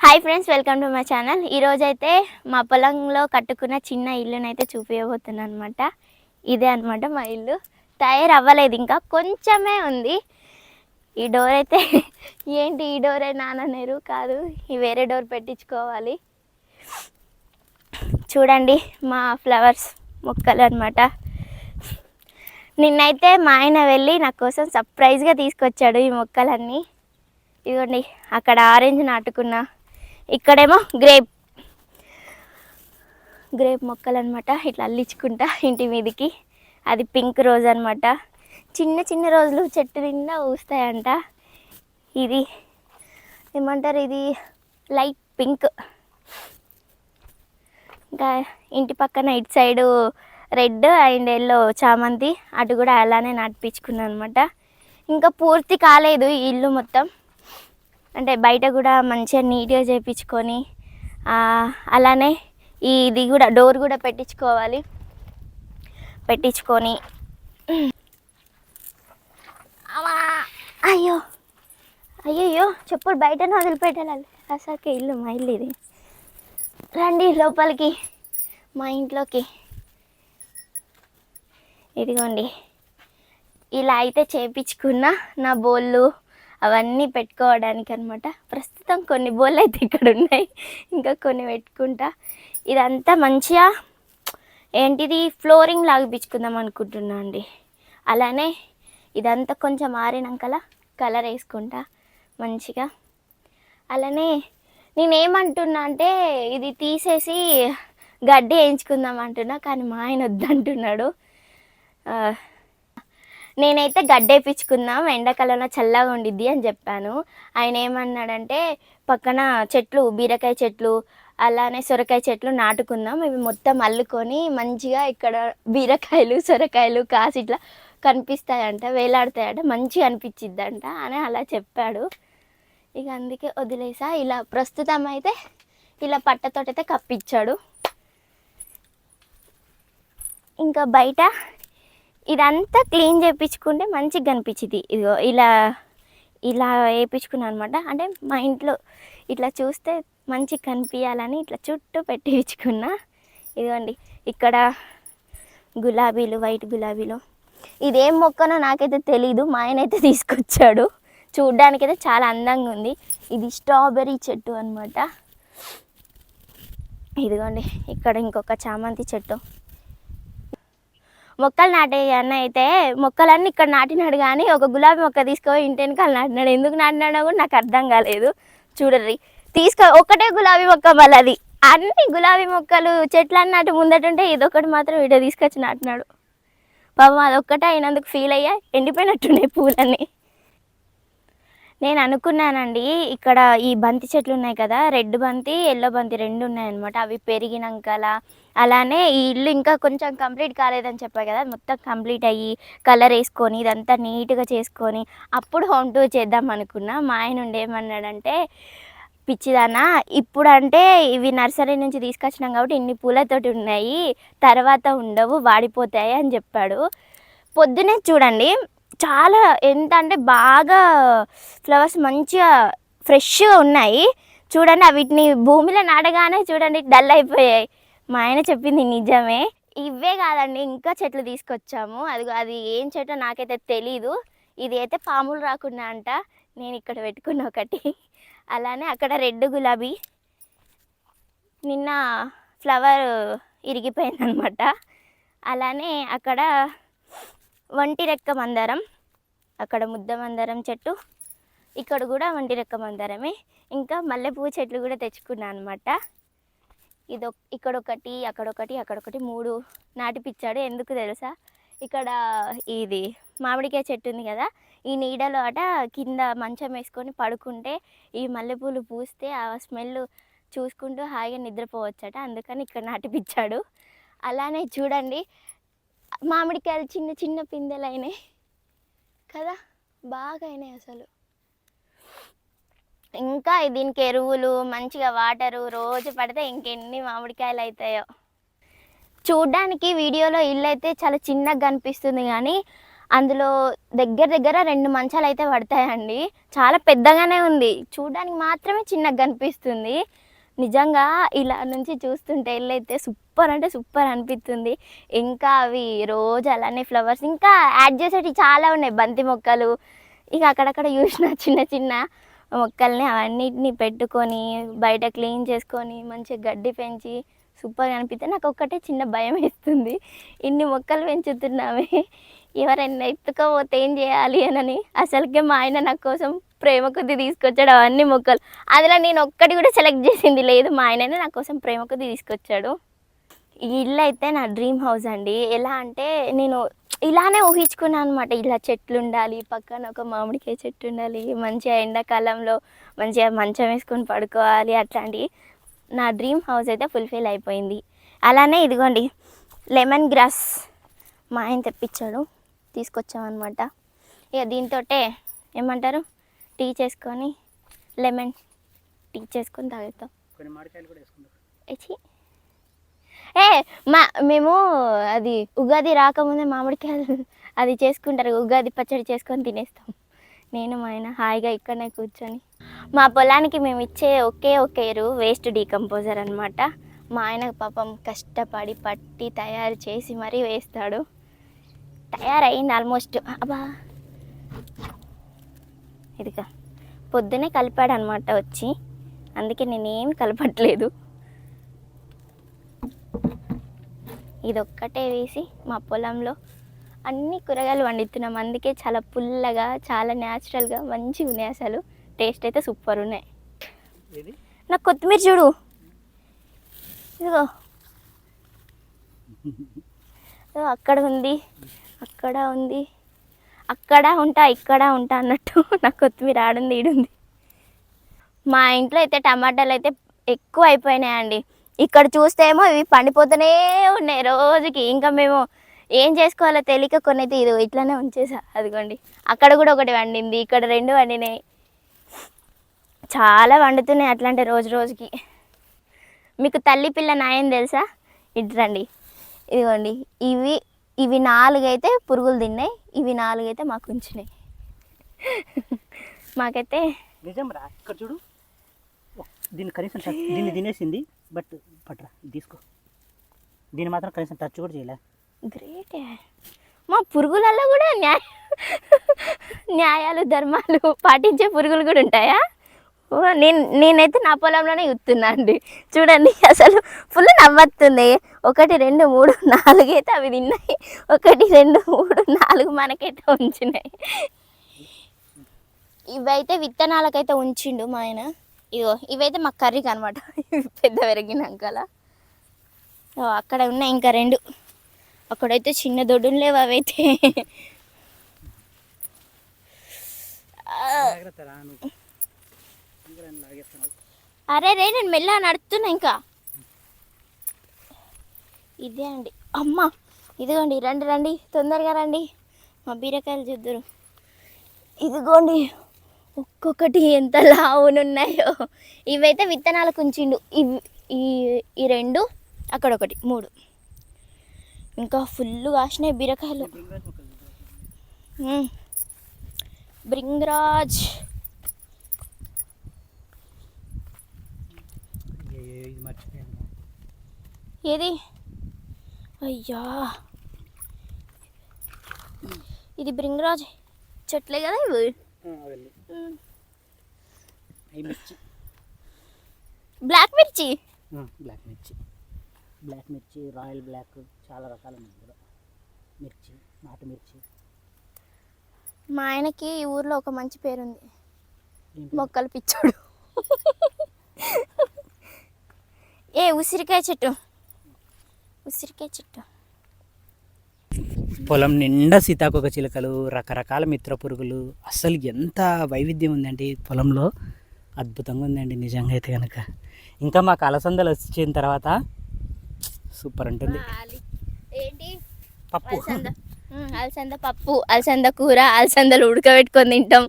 Hi friends welcome to my channel ఈరోజైతే అయితే మా పొలంలో కట్టుకున్న చిన్న ఇల్లునైతే చూపించబోతున్నాను అనమాట ఇదే అనమాట మా ఇల్లు. తయారు అవ్వలేదు ఇంకా కొంచెమే ఉంది. ఈ డోర్ అయితే ఏంటి ఈ డోరే నాననేరు కాదు ఈ వేరే డోర్ పెట్టించుకోవాలి. చూడండి మా ఫ్లవర్స్ మొక్కలు అనమాట నిన్నైతే మా ఆయన వెళ్ళి నా కోసం సర్ప్రైజ్గా తీసుకొచ్చాడు ఈ మొక్కలన్నీ. ఇదిగోండి అక్కడ ఆరెంజ్ నాటుకున్నా ఇక్కడేమో గ్రేప్. గ్రేప్ మొక్కలు అనమాట ఇట్లా అల్లించుకుంటా ఇంటి మీదకి. అది పింక్ రోజ్ అనమాట. చిన్న చిన్న రోజులు చెట్టు నిండా ఊస్తాయంట. ఇది ఏమంటారు? ఇది లైట్ పింక్. ఇంకా ఇంటి పక్కన ఇటు సైడు రెడ్ అండ్ ఎల్లో చామంతి. అటు కూడా అలానే నాటిపించుకున్నాను అనమాట ఇంకా పూర్తి కాలేదు ఈ ఇల్లు మొత్తం. అంటే బయట కూడా మంచిగా నీట్గా చేయించుకొని అలానే ఈ ఇది కూడా డోర్ కూడా పెట్టించుకోవాలి. పెట్టించుకొని. అయ్యో అయ్యో! అయ్యయ్యో! బయటనే వదిలిపెట్టాలి అసలుకి ఇల్లు మా ఇల్లు ఇది. రండి లోపలికి మా ఇంట్లోకి. ఇదిగోండి. ఇలా అయితే చేపించుకున్న నా బోళ్ళు అవన్నీ పెట్టుకోవడానికి అనమాట ప్రస్తుతం కొన్ని బోళ్ళు అయితే ఇక్కడ ఉన్నాయి ఇంకా కొన్ని పెట్టుకుంటా. ఇదంతా మంచిగా ఏంటిది? ఫ్లోరింగ్ లాగిపించుకుందాం అనుకుంటున్నా అండి. అలానే ఇదంతా కొంచెం ఆరినాకల కలర్ వేసుకుంటా మంచిగా. అలానే నేనేమంటున్నా అంటే ఇది తీసేసి గడ్డి వేయించుకుందాం అంటున్నా కానీ మా ఆయన వద్దంటున్నాడు. నేనైతే గడ్డేపించుకుందాం ఎండాకాలంలో చల్లగా ఉండిద్ది అని చెప్పాను. ఆయన ఏమన్నాడంటే పక్కన చెట్లు బీరకాయ చెట్లు అలానే సొరకాయ చెట్లు నాటుకుందాం. ఇవి మొత్తం అల్లుకొని మంచిగా ఇక్కడ బీరకాయలు సొరకాయలు కాసి ఇట్లా కనిపిస్తాయంట వేలాడతాయంట మంచిగా అనిపించిద్దంట అని అలా చెప్పాడు. ఇక అందుకే వదిలేసా. ఇలా ప్రస్తుతం అయితే ఇలా పట్టతోటైతే కప్పించాడు ఇంకా బయట ఇదంతా క్లీన్ చేయించుకుంటే మంచిగా కనిపించింది. ఇదిగో ఇలా ఇలా వేయించుకున్నాను అనమాట అంటే మా ఇంట్లో ఇట్లా చూస్తే మంచిగా కనిపించాలని ఇట్లా చుట్టూ పెట్టించుకున్నా. ఇదిగోండి ఇక్కడ గులాబీలు వైట్ గులాబీలు. ఇదేం మొక్కనో నాకైతే తెలీదు మా ఆయన అయితే తీసుకొచ్చాడు. చూడ్డానికైతే చాలా అందంగా ఉంది. ఇది స్ట్రాబెర్రీ చెట్టు అనమాట ఇదిగోండి ఇక్కడ ఇంకొక చామంతి చెట్టు. మొక్కలు నాటే అన్న అయితే మొక్కలన్నీ ఇక్కడ నాటినాడు కానీ ఒక గులాబీ మొక్క తీసుకుపోయి ఇంటి వెనకాల నాటినాడు. ఎందుకు నాటినాడో కూడా నాకు అర్థం కాలేదు. చూడర్రి తీసుకో ఒకటే గులాబీ మొక్క మళ్ళీ అది. అన్ని గులాబీ మొక్కలు చెట్లు అన్నట్టు ముందటుంటే ఇదొకటి మాత్రం వీడియో తీసుకొచ్చి నాటినాడు. పాపం అదొక్కటే అయినందుకు ఫీల్ అయ్యా. ఎండిపోయినట్టున్నాయి పూలన్నీ. నేను అనుకున్నానండి ఇక్కడ ఈ బంతి చెట్లు ఉన్నాయి కదా రెడ్ బంతి ఎల్లో బంతి రెండు ఉన్నాయన్నమాట. అవి పెరిగినాకల అలానే ఈ ఇల్లు ఇంకా కొంచెం కంప్లీట్ కాలేదని చెప్పా కదా మొత్తం కంప్లీట్ అయ్యి కలర్ వేసుకొని ఇదంతా నీట్గా చేసుకొని అప్పుడు హోమ్ టూర్ చేద్దాం అనుకున్నా. మా ఆయన ఉండి ఏమన్నాడంటే పిచ్చిదానా ఇప్పుడు అంటే ఇవి నర్సరీ నుంచి తీసుకొచ్చినాం కాబట్టి ఇన్ని పూలతోటి ఉన్నాయి తర్వాత ఉండవు వాడిపోతాయి అని చెప్పాడు. పొద్దునే చూడండి చాలా ఎంత అంటే బాగా ఫ్లవర్స్ మంచిగా ఫ్రెష్గా ఉన్నాయి. చూడండి వీటిని భూమిలో నాటగానే చూడండి డల్ అయిపోయాయి. మా ఆయన చెప్పింది నిజమే. ఇవే కాదండి ఇంకా చెట్లు తీసుకొచ్చాము. అది అది ఏం చెట్టో నాకైతే తెలీదు. ఇది అయితే పాములు రాకుండా అంట. నేను ఇక్కడ పెట్టుకున్న ఒకటి. అలానే అక్కడ రెడ్ గులాబీ. నిన్న ఫ్లవర్ ఇరిగిపోయిందనమాట. అలానే అక్కడ వంటి రెక్క మందారం. అక్కడ ముద్ద మందారం చెట్టు. ఇక్కడ కూడా వంటి రెక్క మందారమే. ఇంకా మల్లెపూ చెట్లు కూడా తెచ్చుకున్నాను అనమాట ఇది ఇక్కడ ఒకటి అక్కడొకటి మూడు నాటిపిచ్చాడు ఎందుకు తెలుసా? ఇక్కడ ఇది మామిడికాయ చెట్టు ఉంది కదా ఈ నీడలో అట కింద మంచం వేసుకొని పడుకుంటే ఈ మల్లెపూలు పూస్తే ఆ స్మెల్ చూసుకుంటూ హాయిగా నిద్రపోవచ్చట. అందుకని ఇక్కడ నాటిపిచ్చాడు అలానే చూడండి మామిడికాయలు చిన్న చిన్న పిందెలు అయినాయి కదా? బాగా అయినాయి అసలు. ఇంకా దీనికి ఎరువులు మంచిగా వాటరు రోజు పడితే ఇంకెన్ని మామిడికాయలు అవుతాయో చూడ్డానికి వీడియోలో ఇల్లు అయితే చాలా చిన్నగా కనిపిస్తుంది కానీ అందులో దగ్గర దగ్గర రెండు మంచాలు అయితే పడతాయండి. చాలా పెద్దగానే ఉంది. చూడడానికి మాత్రమే చిన్నగా కనిపిస్తుంది నిజంగా ఇలా నుంచి చూస్తుంటే అయితే సూపర్ అంటే సూపర్ అనిపిస్తుంది. ఇంకా అవి రోజు అలానే ఫ్లవర్స్ ఇంకా యాడ్ చేసేటివి చాలా ఉన్నాయి. బంతి మొక్కలు ఇక అక్కడక్కడ చూసిన చిన్న చిన్న మొక్కల్ని అవన్నిటిని పెట్టుకొని బయట క్లీన్ చేసుకొని మంచిగా గడ్డి పెంచి సూపర్గా అనిపిస్తే నాకు ఒక్కటే చిన్న భయం వేస్తుంది. ఇన్ని మొక్కలు పెంచుతున్నామే ఎవరైనా ఎత్తుకోపోతే ఏం చేయాలి అని అసలుకే మా ఆయన నా కోసం ప్రేమ కొద్ది తీసుకొచ్చాడు అవన్నీ మొక్కలు. అందులో నేను ఒక్కటి కూడా సెలెక్ట్ చేసింది లేదు. మా ఆయననే నా కోసం ప్రేమ కొద్ది తీసుకొచ్చాడు. ఈ ఇల్లు అయితే నా డ్రీమ్ హౌస్ అండి. ఎలా అంటే నేను ఇలానే ఊహించుకున్నాను అనమాట ఇలా చెట్లు ఉండాలి పక్కన ఒక మామిడికాయ చెట్టు ఉండాలి మంచిగా ఎండాకాలంలో మంచిగా మంచం వేసుకొని పడుకోవాలి అట్లాంటివి నా డ్రీమ్ హౌస్ అయితే ఫుల్ఫిల్ అయిపోయింది. అలానే ఇదిగోండి లెమన్ గ్రాస్ మా ఆయన తెప్పించాడు. తీసుకొచ్చామన్నమాట. ఇక దీంతో ఏమంటారు? టీ చేసుకొని లెమన్ టీ చేసుకొని తాగుతాం. ఏచి ఏ మా మేము అది ఉగాది రాకముందే మామిడికాయలు అది చేసుకుంటారు. ఉగాది పచ్చడి చేసుకొని తినేస్తాం. నేను మా ఆయన హాయిగా ఇక్కడనే కూర్చొని. మా పొలానికి మేము ఇచ్చే ఒకే ఒకే ఎరువు వేస్ట్ డీకంపోజర్ అనమాట మా ఆయన పాపం కష్టపడి పట్టి తయారు చేసి మరీ వేస్తాడు. తయారైంది ఆల్మోస్ట్. అబ్బా. ఇదిగా. పొద్దునే కలిపాడు అనమాట వచ్చి. అందుకే నేనేం కలపట్లేదు. ఇదొక్కటే వేసి మా పొలంలో అన్ని కూరగాయలు పండిస్తున్నాం అందుకే చాలా పుల్లగా చాలా న్యాచురల్గా మంచిగా ఉన్నాయి అసలు. టేస్ట్ అయితే సూపర్ ఉన్నాయి. నాకు కొత్తిమీర చూడు. ఇదిగో అక్కడ ఉంది. అక్కడ ఉంది. అక్కడ ఉంటా ఇక్కడ ఉంటా అన్నట్టు నాకు కొత్తిమీర ఆడుంది ఈడుంది. మా ఇంట్లో అయితే టమాటాలు అయితే ఎక్కువ అయిపోయినాయండి. ఇక్కడ చూస్తే ఏమో ఇవి పండిపోతూనే ఉన్నాయి రోజుకి. ఇంకా మేము ఏం చేసుకోవాలో తెలియక కొన్ని అయితే ఇది ఇట్లానే ఉంచేసా. అదిగోండి. అక్కడ కూడా ఒకటి వండింది ఇక్కడ రెండు వండినాయి. చాలా వండుతున్నాయి అట్లాంటి రోజు రోజుకి. మీకు తల్లి పిల్ల నాయం తెలుసా? ఇటు రండి. ఇదిగోండి. ఇవి ఇవి నాలుగైతే పురుగులు తిన్నాయి ఇవి నాలుగైతే మాకు ఉంచినాయి. మాకైతే నిజం రా ఇక్కడ చూడు. దీన్ని కనీసం టచ్ దీన్ని తినేసింది బట్ పట్రా తీసుకో. దీన్ని మాత్రం కనీసం టచ్ కూడా చేయలే. గ్రేటే మా పురుగులలో కూడా న్యాయ న్యాయాలు ధర్మాలు పాటించే పురుగులు కూడా ఉంటాయా? నేను నేనైతే నా పొలంలోనే చూస్తున్నా అండి. చూడండి అసలు ఫుల్ నవ్వుతుంది ఒకటి రెండు మూడు నాలుగు అయితే అవి తిన్నాయి. ఒకటి రెండు మూడు నాలుగు మనకైతే ఉంచినాయి. ఇవైతే విత్తనాలకైతే ఉంచిండు మా ఆయన. ఇగో ఇవైతే మా కర్రీకి అనమాట పెద్ద పెరిగినాకల. ఓ, అక్కడ ఉన్నాయి ఇంకా రెండు. అక్కడైతే చిన్న దొడ్డులు లేవు అవైతే జాగ్రత్త రా నువ్వు ఇంకా నన్ను లాగేస్తున్నావు అరే రే నేను మెల్ల నడుతున్నా ఇంకా. ఇదే అండి. అమ్మ ఇదిగోండి రండి రండి తొందరగా రండి. మా బీరకాయలు చూద్దరు. ఇదిగోండి ఒక్కొక్కటి ఎంత లావునున్నాయో ఇవైతే విత్తనాలకు ఉంచిండు ఇవి ఈ ఈ రెండు అక్కడ ఒకటి మూడు. ఇంకా ఫుల్ కాసినాయి బీరకాయలు. బ్రింగ్రాజ్ ఏది? అయ్యా. ఇది బ్రింగ్రాజ్ చెట్లే కదా ఇవి? బ్లాక్ మిర్చి? బ్లాక్ మిర్చి. బ్లాక్ మిర్చి రాయల్ బ్లాక్ చాలా రకాలు మిర్చి నాటు మిర్చి. మా ఆయనకి ఈ ఊర్లో ఒక మంచి పేరుంది. మొక్కలు పిచ్చోడు. ఏ ఉసిరికాయ చెట్టు. ఉసిరికాయ చెట్టు. పొలం నిండా సీతాకోక చిలుకలు రకరకాల మిత్ర పురుగులు. అసలు ఎంత వైవిధ్యం ఉందండి పొలంలో. అద్భుతంగా ఉందండి నిజంగా అయితే కనుక ఇంకా మాకు అలసందలు వచ్చిన తర్వాత సూపర్ ఉంటుంది. ఏంటి? పప్పు. అలసంద. పప్పు అలసంద కూర అలసందలు ఉడకబెట్టుకొని తింటాం.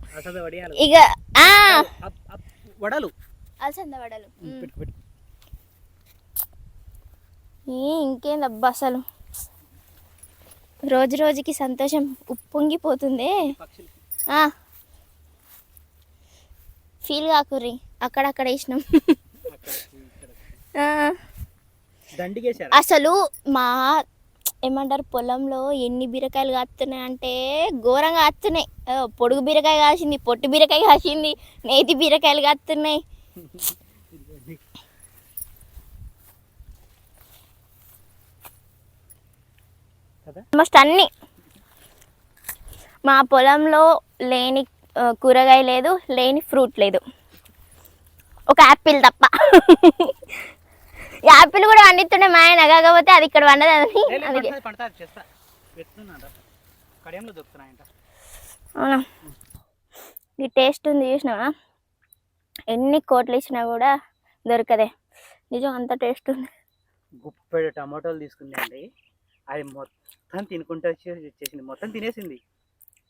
ఇక వడలు. అలసంద వడలు మ్మ్. పెట్టు పెట్టు ఏ ఇంకేందబ్బా అసలు? రోజు రోజుకి సంతోషం ఉప్పొంగిపోతుంది. ఆ. ఫీల్ కాకుర్రి అక్కడక్కడ వేసినాం అసలు మా ఏమంటారు పొలంలో ఎన్ని బీరకాయలు కాస్తున్నాయి అంటే ఘోరంగా కాస్తున్నాయి పొడుగు బీరకాయ కాసింది పొట్టి బీరకాయ కాసింది నేతి బీరకాయలు కాస్తున్నాయి కదా? ఆల్మోస్ట్ అన్ని. మా పొలంలో లేని కూరగాయ లేదు లేని ఫ్రూట్ లేదు. ఒక యాపిల్ తప్ప. యాపిల్ కూడా వండిస్తుండే మా ఆయన కాకపోతే అది ఇక్కడ కడియంలో దొరుకుతున్నాయంట అవునా? ఈ టేస్ట్ ఉంది చూసినావా? ఎన్ని కోట్లు ఇచ్చినా కూడా దొరకదే. నిజం అంత టేస్ట్ ఉంది. గుప్పెడు టమాటోలు తీసుకుందండి అది మొత్తం తినుకుంటూ వచ్చి వచ్చేసింది మొత్తం తినేసింది.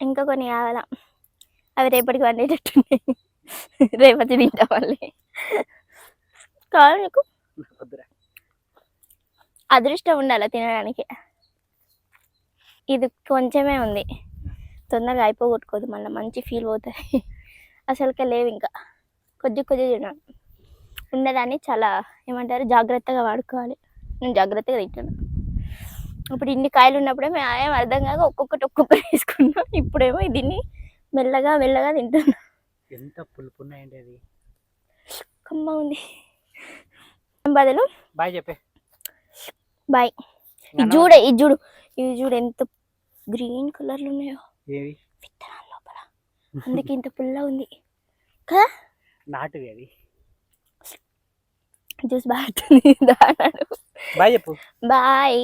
ఇంకా కొన్ని కావాలా? అవి రేపటికి వండేటట్టున్నాయి రేపటి తింటా మళ్ళీ. కావాలి నీకు? అదృష్టం ఉండాలి తినడానికి? ఇది కొంచెమే ఉంది. తొందరగా అయిపోగొట్టుకోదు. మళ్ళీ మంచి ఫీల్ పోతుంది. అసలుకే లేవు ఇంకా. కొద్ది కొద్ది తిన్నాను ఉండదాన్ని చాలా ఏమంటారు? జాగ్రత్తగా వాడుకోవాలి. నేను జాగ్రత్తగా తింటాను ఇప్పుడు ఇన్ని కాయలు ఉన్నప్పుడే మేము ఏం అర్థం కాక ఒక్కొక్కటి ఒక్కొక్కటి వేసుకున్నాం ఇప్పుడేమో దీన్ని మెల్లగా మెల్లగా తింటున్నా. ఎంత పులుపు ఉన్నాయండి అది కమ్మ ఉంది బదులు? బాయ్ చెప్పే. బాయ్. ఇది చూడే ఇది చూడు. ఇది చూడు ఎంత గ్రీన్ కలర్లు ఉన్నాయో. ఏవి? విత్తనాల లోపల. అందుకే ఇంత పుల్ల ఉంది. కదా? నాటువి అది జ్యూస్ బాగుంటుంది బాయ్ చెప్పు. బాయ్.